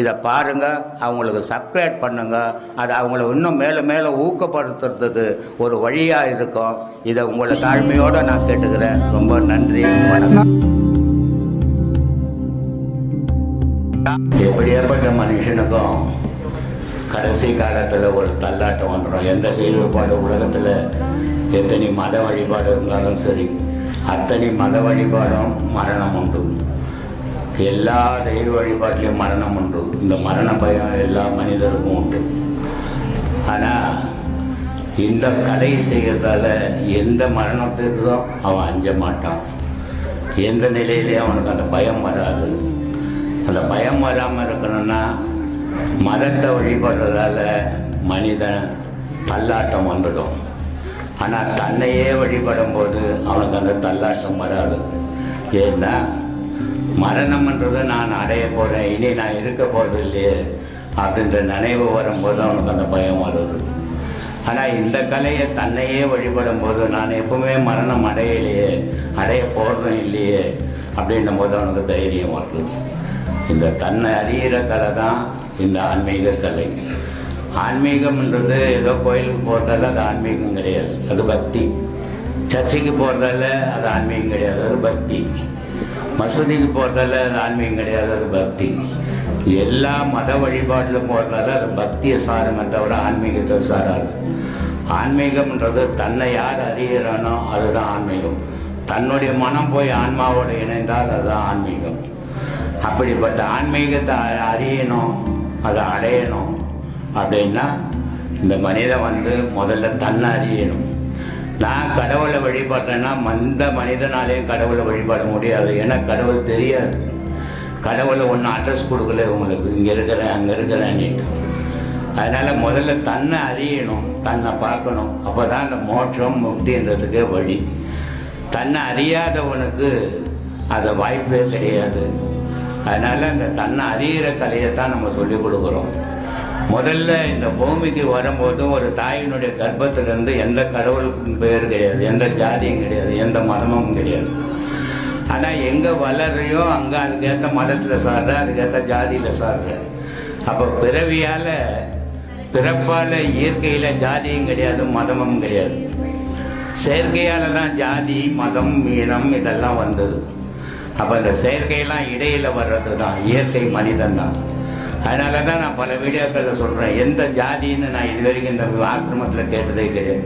இதை பாருங்கள் அவங்களுக்கு சப்ஸ்கிரைப் பண்ணுங்கள் அது அவங்கள இன்னும் மேலே மேலே ஊக்கப்படுத்துறதுக்கு ஒரு வழியாக இருக்கும். இதை உங்களை தாழ்மையோடு நான் கேட்டுக்கிறேன். ரொம்ப நன்றி. வணக்கம். எப்படியாப்பட்ட மனுஷனுக்கும் கடைசி காலத்தில் ஒரு தள்ளாட்டம் வந்துடும் எந்த தீர்வுபாடு உலகத்தில் எத்தனை மத வழிபாடு இருந்தாலும் சரி அத்தனை மத வழிபாடும் மரணம் உண்டு. எல்லா தெய்வ வழிபாட்டிலையும் மரணம் உண்டு. இந்த மரண பயம் எல்லா மனிதருக்கும் உண்டு. ஆனால் இந்த கடை செய்கிறதால எந்த மரணத்திற்கும் அவன் அஞ்ச மாட்டான். எந்த நிலையிலையும் அவனுக்கு அந்த பயம் வராது. அந்த பயம் வராமல் இருக்கணும்னா மதத்தை வழிபடுறதால மனிதன் தள்ளாட்டம் வந்துடும். ஆனால் தன்னையே வழிபடும் போது அவனுக்கு அந்த தள்ளாட்டம் வராது. ஏன்னா மரணம்ன்றது நான் அடைய போகிறேன் இனி நான் இருக்க போகிறது இல்லையே அப்படின்ற நினைவு வரும்போது அவனுக்கு அந்த பயம் வருது. ஆனால் இந்த கலையை தன்னையே வழிபடும் போது நான் எப்பவுமே மரணம் அடையலையே அடைய போகிறதும் இல்லையே அப்படின்னும் போது அவனுக்கு தைரியம் வருது. இந்த தன்னை அறிகிற கலை தான் இந்த ஆன்மீக கலை. ஆன்மீகம்ன்றது ஏதோ கோயிலுக்கு போகிறதால அது ஆன்மீகம் கிடையாது. அது பக்தி. சர்ச்சைக்கு போகிறதால அது ஆன்மீகம் கிடையாது. அது பக்தி. மசூதிக்கு போகிறதால அது ஆன்மீகம் கிடையாது அது பக்தி. எல்லா மத வழிபாட்டிலும் போகிறதால அது பக்தியை சாருமே தவிர ஆன்மீகத்தை சாராது. ஆன்மீகம்ன்றது தன்னை யார் அறிகிறானோ அதுதான் ஆன்மீகம். தன்னுடைய மனம் போய் ஆன்மாவோடு இணைந்தால் அதுதான் ஆன்மீகம். அப்படிப்பட்ட ஆன்மீகத்தை அ- அறியணும் அதை அடையணும் அப்படின்னா இந்த மனிதன் வந்து முதல்ல தன்னை அறியணும். நான் கடவுளை வழிபடுறேன்னா மந்த மனிதனாலேயும் கடவுளை வழிபட முடியாது. ஏன்னா கடவுள் தெரியாது. கடவுளை ஒன்றும் அட்ரஸ் கொடுக்கல உங்களுக்கு. இங்கே இருக்கிறேன் அங்கே இருக்கிறேன்னு அதனால் முதல்ல தன்னை அறியணும். தன்னை பார்க்கணும். அப்போ தான் அந்த மோட்சம் முக்தின்றதுக்கே வழி. தன்னை அறியாதவனுக்கு அது வாய்ப்பே கிடையாது. அதனால் அந்த தன்னை அறிகிற கலையை தான் நம்ம சொல்லிக் கொடுக்குறோம். முதல்ல இந்த பூமிக்கு வரும்போது ஒரு தாயினுடைய கர்ப்பத்திலிருந்து எந்த கடவுளுக்கும் பேர் கிடையாது எந்த ஜாதியும் கிடையாது எந்த மதமும் கிடையாது. ஆனால் எங்கே வளர்றியோ அங்கே அதுக்கேற்ற மதத்தில் சாடுற அதுக்கேற்ற ஜாதியில் சாடுற அப்போ பிறவியால் பிறப்பால் இயற்கையில் ஜாதியும் கிடையாது மதமும் கிடையாது. செயற்கையால் தான் ஜாதி மதம் இனம் இதெல்லாம் வந்தது. அப்போ இந்த செயற்கையெல்லாம் இடையில் வர்றது தான் இயற்கை மனிதன் தான் அதனால தான் நான் பல வீடியோக்களில் சொல்கிறேன் எந்த ஜாதின்னு நான் இது வரைக்கும் இந்த ஆசிரமத்தில் கேட்டதே கிடையாது.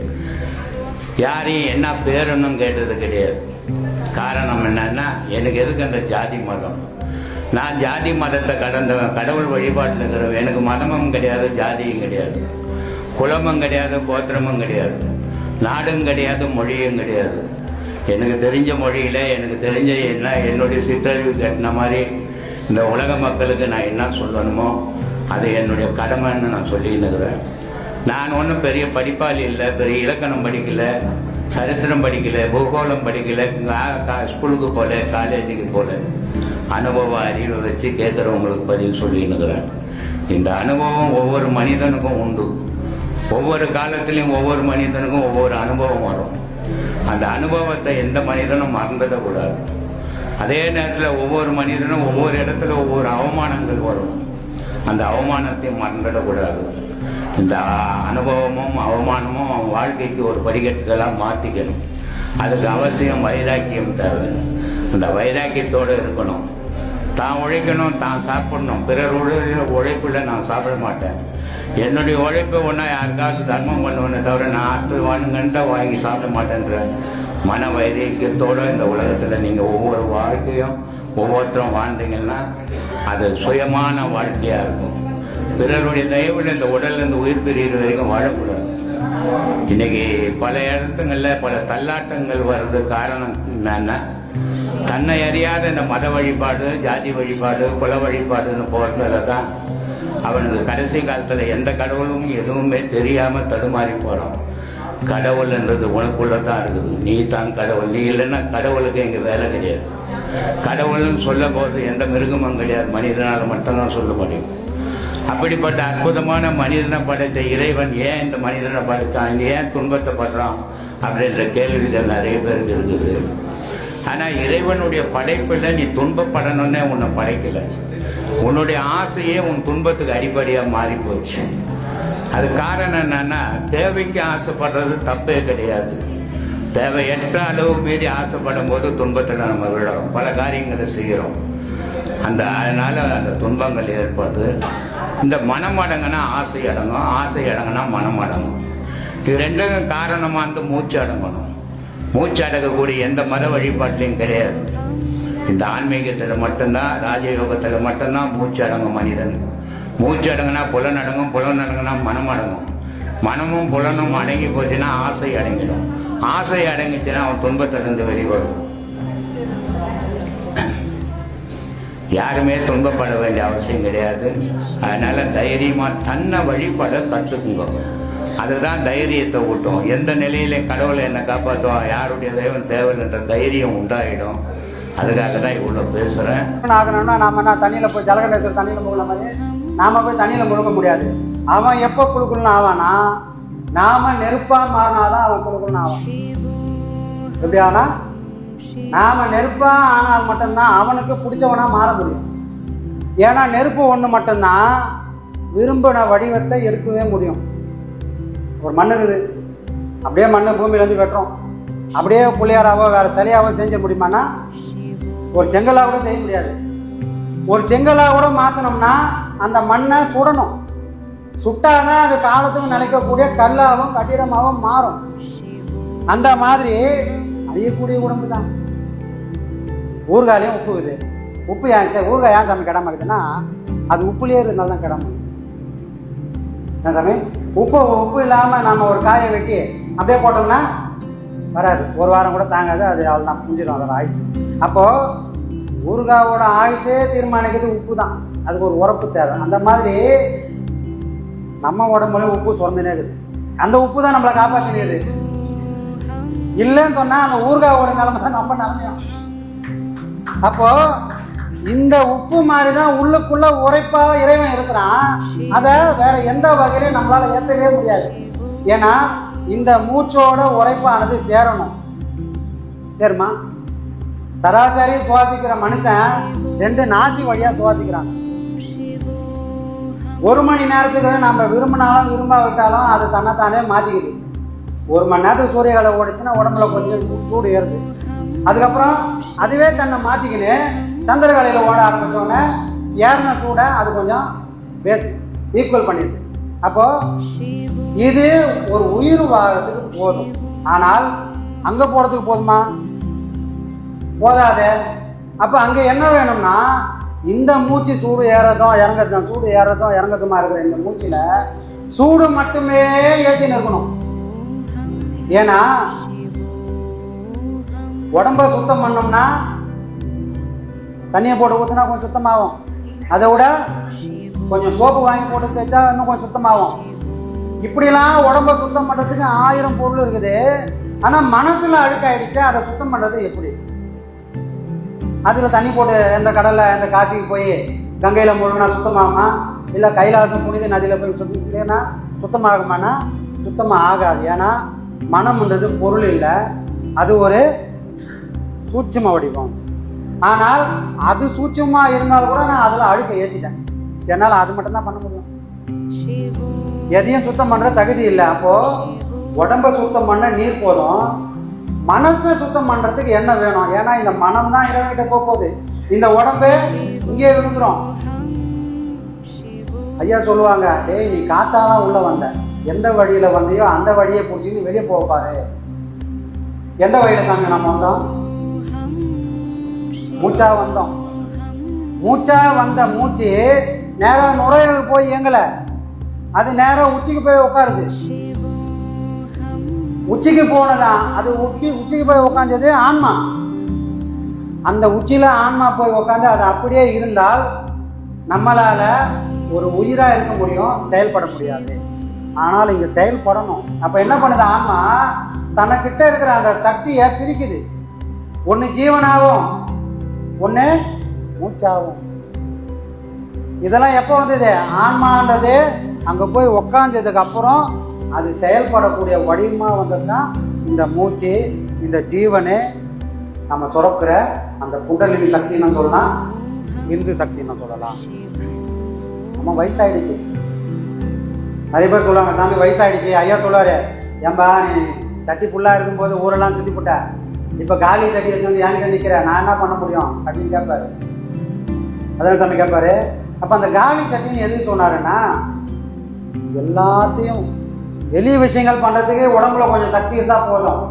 யாரையும் என்ன பேருன்னும் கேட்டது கிடையாது. காரணம் என்னன்னா எனக்கு எதுக்கு அந்த ஜாதி மதம்? நான் ஜாதி மதத்தை கடந்தவன் கடவுள் வழிபாட்டில் இருக்கிறவன் எனக்கு மதமும் கிடையாது ஜாதியும் கிடையாது. குலமும் கிடையாது கோத்திரமும் கிடையாது. நாடும் கிடையாது மொழியும் கிடையாது. எனக்கு தெரிஞ்ச மொழியில் எனக்கு தெரிஞ்ச என்ன என்னுடைய சிற்றறிவு கட்டின மாதிரி இந்த உலக மக்களுக்கு நான் என்ன சொல்லணுமோ அது என்னுடைய கடமைன்னு நான் சொல்லின்னுக்கிறேன் நான் ஒன்றும் பெரிய படிப்பாளி இல்லை பெரிய இலக்கணம் படிக்கலை சரித்திரம் படிக்கலை பூகோளம் படிக்கலை கா- ஸ்கூலுக்கு போகல காலேஜுக்கு போகல அனுபவ அறிவை வச்சு கேட்குறவங்களுக்கு பதில் சொல்லின்னுக்கிறேன் இந்த அனுபவம் ஒவ்வொரு மனிதனுக்கும் உண்டு. ஒவ்வொரு காலத்துலேயும் ஒவ்வொரு மனிதனுக்கும் ஒவ்வொரு அனுபவம் வரும். அந்த அனுபவத்தை எந்த மனிதனும் மறந்துடக்கூடாது. அதே நேரத்தில் ஒவ்வொரு மனிதனும் ஒவ்வொரு இடத்துல ஒவ்வொரு அவமானங்கள் வரும். அந்த அவமானத்தை மறந்துடக்கூடாது. இந்த அனுபவமும் அவமானமும் அவன் வாழ்க்கைக்கு ஒரு படிக்கட்டுகளாக மாற்றிக்கணும் அதுக்கு அவசியம் வைராக்கியம் தேவை. அந்த வைராக்கியத்தோடு இருக்கணும். தான் உழைக்கணும் தான் சாப்பிடணும். பிறர் உழைக்கிற உழைப்பில் நான் சாப்பிட மாட்டேன். என்னுடைய உழைப்பை ஒன்றா யாருக்காவது தர்மம் பண்ணுவேனே தவிர நான் அடுத்து வாங்குங்கன்ட்டு வாங்கி சாப்பிட மாட்டேன்ற மன வைராக்கியத்தோடு இந்த உலகத்தில் நீங்கள் ஒவ்வொரு வாழ்க்கையும் ஒவ்வொருத்தரும் வாழ்ந்தீங்கன்னா அது சுயமான வாழ்க்கையாக இருக்கும். பிறருடைய தயவில் இந்த உடல்லேருந்து உயிர் பிரிகிற வரைக்கும் வாழக்கூடாது. இன்னைக்கு பல இடத்துங்களில் பல தள்ளாட்டங்கள் வர்றது காரணம் என்னன்னா தன்னை அறியாத இந்த மத வழிபாடு ஜாதி வழிபாடு குல வழிபாடுன்னு போகிறதுல தான் அவனுக்கு கடைசி காலத்தில் எந்த கடவுளும் எதுவுமே தெரியாமல் தடுமாறி போகிறான் கடவுள்ன்றது உனக்குள்ளே தான் இருக்குது. நீ தான் கடவுள். நீ இல்லைன்னா கடவுளுக்கு இங்கே வேலை கிடையாது. கடவுள்னு சொல்ல போது எந்த மிருகமும் கிடையாது. மனிதனால் மட்டும்தான் சொல்ல முடியும். அப்படிப்பட்ட அற்புதமான மனிதனை படைத்த இறைவன் ஏன் இந்த மனிதனை படைத்தான்? ஏன் துன்பத்தைப்படுறான் அப்படின்ற கேள்விகள் நிறைய பேருக்கு இருக்குது. ஆனால் இறைவனுடைய படைப்பில் நீ துன்பப்படணும்னே உன்னை படைக்கலை. உன்னுடைய ஆசையே உன் துன்பத்துக்கு அடிப்படையாக மாறி போச்சு அது காரணம் என்னன்னா தேவைக்கு ஆசைப்படுறது தப்பே கிடையாது. தேவையற்ற அளவு மீறி ஆசைப்படும் போது துன்பத்தில் நம்ம விழுறோம். பல காரியங்களை செய்கிறோம். அந்த அதனால் அந்த துன்பங்கள் ஏற்படுது. இந்த மனம் அடங்கினா ஆசை அடங்கும். ஆசை அடங்கினா மனம் அடங்கும் இது ரெண்டும் காரணமாக வந்து மூச்சு அடங்கணும். மூச்சு அடங்கக்கூடிய எந்த மத வழிபாட்டிலையும் கிடையாது. இந்த ஆன்மீகத்தில் மட்டும்தான் ராஜயோகத்தில் மட்டும்தான் மூச்சு அடங்கும் மனிதன். மூச்சு அடங்கினா புலன் அடங்கும் புலன் அடங்குனா மனம் அடங்கும். மனமும் புலனும் அடங்கி போச்சுன்னா ஆசை அடங்கிடும். ஆசை அடங்கிச்சுன்னா அவன் துன்பத்திலிருந்து வெளிவரும். யாருமே துன்பப்பட வேண்டிய அவசியம் கிடையாது. அதனால் தைரியமாக தன்னை வழிபட கற்றுக்குங்க அதுதான் தைரியத்தை ஊட்டும். எந்த நிலையில கடவுளை என்னை காப்பாற்றுவான் யாருடைய தெய்வம் தேவைன்ற தைரியம் உண்டாயிடும். அதுக்காக தான் இவ்வளோ பேசுகிறேன் ஆகணும்னா நாம என்ன தண்ணியில் போய் ஜலகண்டேஸ்வரர் தண்ணியில் போகல மாதிரி நாம் போய் தண்ணியில் கொடுக்க முடியாது. அவன் எப்போ குழுக்குள்னு ஆவானா? நாம நெருப்பாக மாறினாதான் அவன் குழுக்குள்னு ஆவான். எப்படி ஆனா? நாம நெருப்பாக ஆனால் மட்டும்தான் அவனுக்கு பிடிச்சவனாக மாற முடியும். ஏன்னா நெருப்பு ஒன்று மட்டும்தான் விரும்பின வடிவத்தை எடுக்கவே முடியும். ஒரு மண்ணுக்குது அப்படியே மண்ணை பூமியிலேருந்து வெட்டுறோம். அப்படியே புளியாராவோ வேறு சிலையாவோ செஞ்ச முடியுமானா ஒரு செங்கலா கூட செய்ய முடியாது. ஒரு செங்கலாக கூட மாற்றினோம்னா அந்த மண்ணை சுடணும். சுட்டாதான் அது காலத்துக்கும் நிலைக்கக்கூடிய கல்லாகவும் கட்டிடமாகவும் மாறும். அந்த மாதிரி அழியக்கூடிய உடம்பு தான். ஊறுகாலையும் உப்பு இது உப்பு ஏன் சார் ஊறுகாய் ஏன் சாமி கிடாம இருக்குதுன்னா அது உப்புலேயே இருந்தால் தான் கிடமா என்ன சாமி? உப்பு உப்பு இல்லாமல் நம்ம ஒரு காயை வெட்டி அப்படியே போட்டோம்னா வராது. ஒரு வாரம் கூட தாங்காது அது அவள் தான் புஞ்சிடும் அதோட ஆயுசு. அப்போது ஊறுகாவோட ஆயுசே தீர்மானிக்கிறது உப்பு தான் அதுக்கு ஒரு உரப்பு தேவை. அந்த மாதிரி நம்ம உடம்புல உப்பு சுரந்துனே இருக்குது. அந்த உப்பு தான் நம்மளை காப்பாற்றினது இல்லைன்னு சொன்னால் அந்த ஊர்காவோட நிலைமை தான் நம்ம நிலைமையும் அப்போ இந்த உப்பு மாதிரி தான் உள்ளுக்குள்ள உரைப்பா இறைவன் இருக்கிறான். அதை வேற எந்த வகையிலையும் நம்மளால ஏற்றவே முடியாது. ஏன்னா இந்த மூச்சோட உரைப்பானது சேரணும். சரிம்மா சராசரி சுவாசிக்கிற மனுஷன் ரெண்டு நாசி வழியா சுவாசிக்கிறாங்க ஒரு மணி நேரத்துக்கு நம்ம விரும்பினாலும் விரும்பாவிட்டாலும் அது தன்னைத்தானே மாற்றிக்குது ஒரு மணி நேரத்துக்கு சூரியகாலை ஓடிச்சுன்னா உடம்புல கொஞ்சம் சூடு ஏறுது. அதுக்கப்புறம் அதுவே தன்னை மாற்றிக்கின்னு சந்திரகாலையில் ஓட ஆரம்பித்தோடனே ஏறின சூடை அது கொஞ்சம் பேஸ் ஈக்குவல் பண்ணிடுது. அப்போது இது ஒரு உயிர் வாழறதுக்கு போதும். ஆனால் அங்கே போகிறதுக்கு போதுமா? போதாதே. அப்போ அங்கே என்ன வேணும்னா இந்த மூச்சு சூடு ஏறதும் இறங்கட்டும் சூடு ஏறதும் இறங்கட்டுமா இருக்கிற இந்த மூச்சில் சூடு மட்டுமே ஏற்றி நிற்கணும். ஏன்னா உடம்ப சுத்தம் பண்ணோம்னா தண்ணியை போட்டு ஊற்றினா கொஞ்சம் சுத்தமாகும். அதை விட கொஞ்சம் சோப்பு வாங்கி போட்டு தேய்ச்சா இன்னும் கொஞ்சம் சுத்தமாகும். இப்படிலாம் உடம்ப சுத்தம் பண்ணுறதுக்கு ஆயிரம் பொருள் இருக்குது. ஆனால் மனசில் அழுக்காயிடுச்சு அதை சுத்தம் பண்ணுறது எப்படி? அதில் தண்ணி போட்டு எந்த கடலில் எந்த காசிக்கு போய் கங்கையில் முழுகினா சுத்தமாகுமா? இல்லை கைலாசம் புனித நதியில் போய் சுத்தம் இல்லைன்னா சுத்தமாகுமானா? சுத்தமாக ஆகாது. ஏன்னா மனம்ன்றது பொருள் இல்லை. அது ஒரு சூட்சம வடிவம். ஆனால் அது சூட்சமாக இருந்தாலும் கூட நான் அதில் அழுக்க ஏற்றிட்டேன் என்னால் அது மட்டும்தான் பண்ண முடியும். எதையும் சுத்தம் பண்ணுற தகுதி இல்லை. அப்போது உடம்ப சுத்தம் பண்ண நீர் போதும். மனசை சுத்தம் பண்ணுறதுக்கு என்ன வேணும்? ஏன்னா இந்த மனம் தான் இறைவன்கிட்ட போக போகுது. இந்த உடம்பு இங்கே விழுந்துரும். ஐயா சொல்லுவாங்க டேய் நீ காத்தாதான் உள்ள வந்த. எந்த வழியில வந்தியோ அந்த வழியை பிடிச்சின்னு வெளியே போக பாரு. எந்த வழியில சாமி நம்ம வந்தோம்? மூச்சா வந்தோம். மூச்சா வந்த மூச்சு நேராக நுரையீரலுக்கு போய் இயங்கல. அது நேராக உச்சிக்கு போய் உட்காருது. உச்சிக்கு போனதான் அது உச்சி உச்சிக்கு போய் உட்காந்தது ஆன்மா. அந்த உச்சியில் ஆன்மா போய் உட்காந்து அது அப்படியே இருந்தால் நம்மளால் ஒரு உயிராக இருக்க முடியும் செயல்பட முடியாது. ஆனால் இங்கே செயல்படணும். அப்போ என்ன பண்ணுது ஆன்மா? தனக்கிட்ட இருக்கிற அந்த சக்தியை பிரிக்குது. ஒன்று ஜீவனாகும் ஒன்று மூச்சாகும் இதெல்லாம் எப்போ வந்தது? ஆன்மான்றது அங்கே போய் உக்காந்ததுக்கு அப்புறம் அது செயல்படக்கூடிய வடிவமாக வந்ததுன்னா இந்த மூச்சு இந்த ஜீவனு நம்ம சுரக்கிற அந்த குண்டலினி சக்தின்னு சொல்லலாம். இந்து சக்தின்னு சொல்லலாம். நம்ம வயசாயிடுச்சு. நிறைய பேர் சொல்லுவாங்க சாமி வயசாயிடுச்சு. ஐயா சொல்லுவாரு ஏன்பா நீ சட்டி புல்லாக இருக்கும்போது ஊரெல்லாம் சுத்தி போட்ட. இப்போ காலி சட்டி எடுத்து வந்து ஏன்கிட்ட நிற்கிற நான் என்ன பண்ண முடியும்? அப்படின்னு கேட்பாரு. அதான் சாமி கேட்பாரு? அப்போ அந்த காலி சட்டின்னு எதுக்கு சொன்னாருன்னா எல்லாத்தையும் வெளி விஷயங்கள் பண்ணுறதுக்கு உடம்புல கொஞ்சம் சக்தி இருந்தால் போதும்.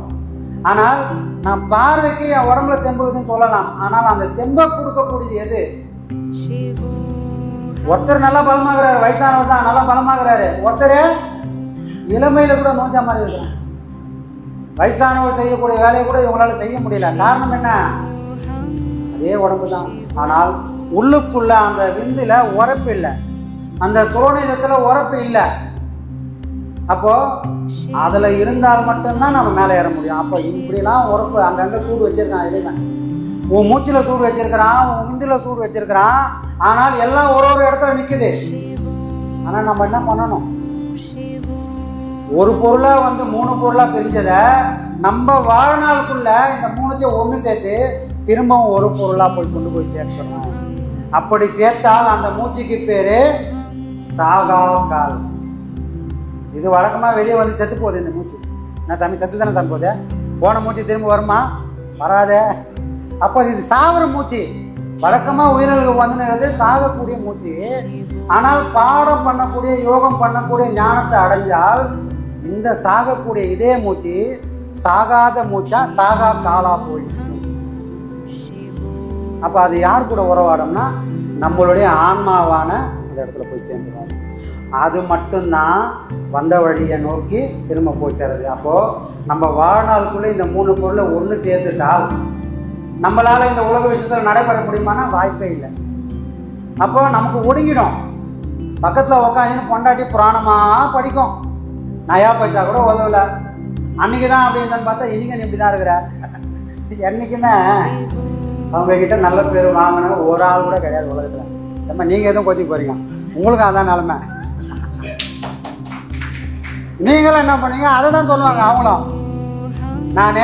ஆனால் நான் பார்வைக்கு என் உடம்புல தெம்புக்குதுன்னு சொல்லலாம். ஆனால் அந்த தெம்பை கொடுக்கக்கூடியது எது? ஒருத்தர் நல்லா பலமாகிறாரு வயசானவர் தான் நல்லா பலமாகிறாரு. ஒருத்தர் இளமையில கூட நோஞ்சா மாதிரி இருக்கிறார். வயசானவர் செய்யக்கூடிய வேலையை கூட இவங்களால செய்ய முடியல. காரணம் என்ன? அதே உடம்பு தான். ஆனால் உள்ளுக்குள்ள அந்த விந்துல உரப்பு இல்லை. அந்த சுரோனிதத்துல உரப்பு இல்லை. அப்போ அதுல இருந்தால் மட்டும்தான் நம்ம மேலே ஏற முடியும். அப்போ இப்படிலாம் உரப்பு அங்கங்க சூடு வச்சிருக்கான் இதுதான் உன் மூச்சில் சூடு வச்சிருக்கிறான் உன் விந்துல சூடு வச்சிருக்கிறான். ஆனால் எல்லாம் ஒரு ஒரு இடத்துல நிற்குது ஆனால் நம்ம என்ன பண்ணணும்? ஒரு பொருளா வந்து மூணு பொருளா பிரிஞ்சதை நம்ம வாழ்நாளுக்குள்ள இந்த மூணுத்தையும் ஒன்று சேர்த்து திரும்பவும் ஒரு பொருளா போய் கொண்டு போய் சேர்த்துறோம் அப்படி சேர்த்தால் அந்த மூச்சுக்கு பேரு சாகா கால். இது வழக்கமாக வெளியே வந்து செத்து போகுது இந்த மூச்சு. நான் சாமி செத்து தானே சாமி போகுது? போன மூச்சு திரும்ப வருமா? வராதே. அப்போ இது சாவர மூச்சு. வழக்கமாக உயிரினங்களுக்கு வந்துங்கிறது சாகக்கூடிய மூச்சு. ஆனால் பாடம் பண்ணக்கூடிய யோகம் பண்ணக்கூடிய ஞானத்தை அடைஞ்சால் இந்த சாகக்கூடிய இதே மூச்சு சாகாத மூச்சா சாகா காலா போய் அப்போ அது யார் கூட உறவாடும்னா நம்மளுடைய ஆன்மாவான அந்த இடத்துல போய் சேர்ந்துடும் அது மட்டும்தான் வந்த வழியை நோக்கி திரும்ப போய் சேருது அப்போது நம்ம வாழ்நாளுக்குள்ளே இந்த மூணு பொருளை ஒன்று சேர்த்துட்டால் நம்மளால் இந்த உலக விஷயத்தில் நடைபெற முடியுமானா வாய்ப்பே இல்லை. அப்போ நமக்கு ஒடுங்கிடும். பக்கத்தில் உட்காந்து பொண்டாட்டி புராணமாக படிக்கும். நயா பைசா கூட உதவலை. அன்னைக்கு தான் அப்படி இருந்தான்னு பார்த்தா இன்னைக்கு நீ இப்படி தான் இருக்கிற. என்னைக்குமே அவங்கக்கிட்ட நல்ல பேர் வாங்கின ஒரு ஆள் கூட கிடையாது உலகத்தில். நம்ம நீங்கள் எதுவும் கோச்சிக்கு போகிறீங்க உங்களுக்கு அதான் நிலமை. நீங்களும் என்ன பண்ணீங்க அதை தான் சொல்லுவாங்க அவங்களும். நான்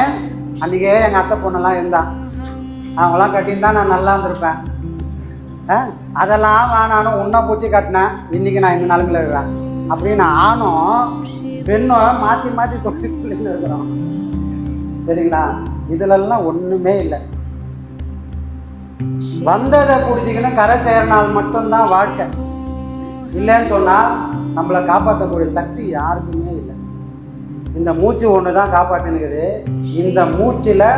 அன்றைக்கே எங்கள் அத்தை பொண்ணெல்லாம் இருந்தான் அவங்களாம் கட்டியிருந்தா நான் நல்லா இருந்திருப்பேன். ஆ, அதெல்லாம் வேணானும் உன்னை பூச்சி கட்டினேன். இன்னைக்கு நான் இந்த நிலமையில் இருக்கிறேன். அப்படின்னு ஆணும் பெண்ணும் மாற்றி மாற்றி சொல்லி சொல்லிட்டு இருக்கிறோம். சரிங்களா? இதுலெல்லாம் ஒன்றுமே இல்லை. வந்ததை குடிச்சிக்கணும் கரை சேர்னால் மட்டும்தான் வாழ்க்கை. இல்லைன்னு சொன்னால் நம்மளை காப்பாற்றக்கூடிய சக்தி யாருக்குமே இல்லை. இந்த மூச்சு ஒன்று தான் காப்பாற்றினுக்குது இந்த மூச்சில்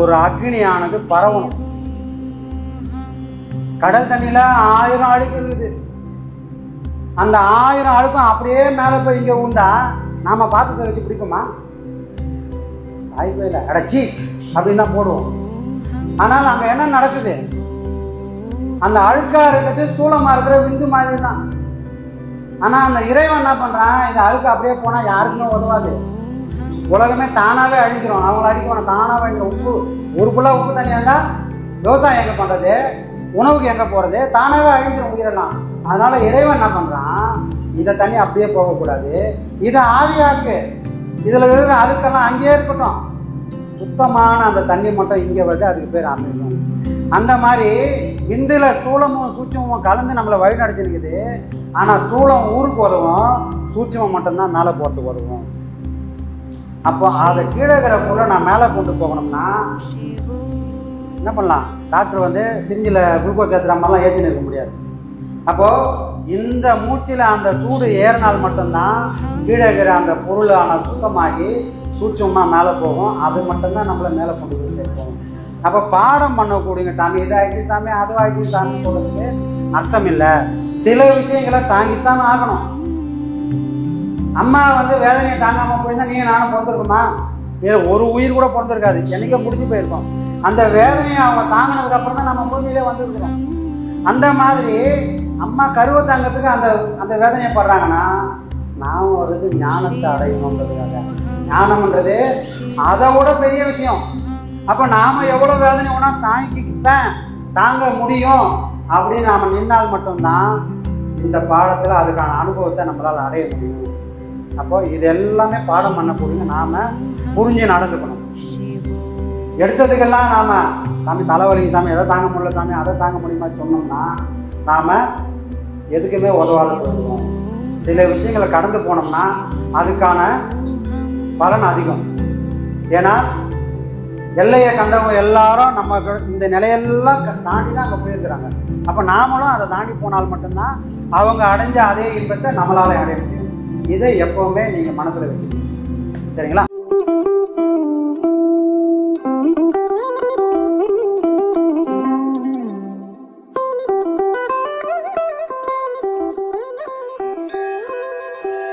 ஒரு அக்னியானது பரவணும். கடல் தண்ணியில் ஆயிரம் அழுக்கு இருக்குது. அந்த ஆயிரம் அழுக்கும் அப்படியே மேலே போய் இங்கே உண்டா நாம் பாத்திரத்தை வச்சு பிடிக்குமா வாய்ப்பே இல்லை. அடைச்சி அப்படின்னு தான் போடுவோம். ஆனால் அங்கே என்ன நடக்குது? அந்த அழுக்காக இருக்கிறது ஸ்தூலமாக இருக்கிற விந்து மாதிரி தான் ஆனால் அந்த இறைவன் என்ன பண்ணுறான் இந்த அழுக்கு அப்படியே போனால் யாருக்குமே உதவாது. உலகமே தானாகவே அழிஞ்சிரும். அவங்கள அடிக்கணும். தானாகவே அழிஞ்சிரும் உப்பு ஒரு புள்ள உப்பு தண்ணியாக இருந்தால் விவசாயம் எங்கே பண்ணுறது உணவுக்கு எங்கே போகிறது தானாகவே அழிஞ்சிரும் உயிரெல்லாம். அதனால் இறைவன் என்ன பண்ணுறான் இந்த தண்ணி அப்படியே போகக்கூடாது. இதை ஆவியாக்கு. இதில் இருக்கிற அழுக்கெல்லாம் அங்கேயே இருக்கட்டும். சுத்தமான அந்த தண்ணி மட்டும் இங்கே வருது. அதுக்கு பேர் அமிர்தம். அந்த மாதிரி விந்தில் ஸ்தூலமும் சூட்சமும் கலந்து நம்மளை வழி நடத்திருக்குது ஆனால் ஸ்தூலம் ஊருக்கு உதவும் சூட்சமம் மட்டும்தான் மேலே போகிறதுக்கு உதவும். அப்போ அதை கீழே இருக்கிற பொருளை நான் மேலே கொண்டு போகணும்னா என்ன பண்ணலாம்? டாக்டர் வந்து சிஞ்சில் குளுக்கோஸ் ஏற்றுற மாதிரிலாம் ஏற்றின்னு இருக்க முடியாது. அப்போது இந்த மூச்சில் அந்த சூடு ஏறினால் மட்டும்தான் கீழே இருக்கிற அந்த பொருளான சுத்தமாகி சூட்சமாக மேலே போகும். அது மட்டும்தான் நம்மளை மேலே கொண்டு போய் சேர்க்கும். அப்போ பாடம் பண்ணக்கூடியங்க சாமி. இதாகிட்டு சாமி அதுவாகிட்டு சாமி சொல்றதுக்கு அர்த்தம் இல்லை சில விஷயங்களை தாங்கித்தான் ஆகணும். அம்மா வந்து வேதனையை தாங்காமல் போயிருந்தா நீ நானும் பிறந்திருக்குமா? இல்லை ஒரு உயிர் கூட பிறந்திருக்காது. என்னைக்கோ முடிஞ்சு போயிருக்கோம். அந்த வேதனையை அவங்க தாங்கினதுக்கு அப்புறம் தான் நம்ம பூமியிலே வந்திருக்கிறோம். அந்த மாதிரி அம்மா கருவை தாங்கிறதுக்கு அந்த அந்த வேதனையை படுறாங்கன்னா நாம் ஒரு இது ஞானத்தை அடையணுன்றதுக்காக ஞானம்ன்றது அதை விட பெரிய விஷயம். அப்போ நாம் எவ்வளோ வேதனை வேணா தாங்கிப்பேன் தாங்க முடியும். அப்படின்னு நாம் நின்னால் மட்டும்தான் இந்த பாடத்தில் அதுக்கான அனுபவத்தை நம்மளால் அடைய முடியும். அப்போ இது எல்லாமே பாடம் பண்ணக்கூடிய நாம புரிஞ்சு நடந்துக்கணும். எடுத்ததுக்கெல்லாம் நாம சாமி தலைவலி சாமி எதை தாங்க முடியல சாமி அதை தாங்க முடியுமா சொன்னோம்னா நாம எதுக்குமே உதவாத போயிடுவோம் சில விஷயங்களை கடந்து போனோம்னா அதுக்கான பலன் அதிகம். ஏன்னா எல்லையை கண்டவங்க எல்லாரும் நம்ம இந்த நிலையெல்லாம் க- தாண்டி தான் அங்கே போயிருக்கிறாங்க. அப்போ நாமளும் அதை தாண்டி போனால் மட்டும்தான் அவங்க அடைஞ்ச அதே இன்பத்தை நம்மளால அடைய முடியும். இதை எப்பவுமே நீங்கள் மனசில் வச்சுக்கணும் சரிங்களா?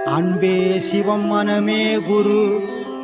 அன்பே சிவம் மனமே குரு.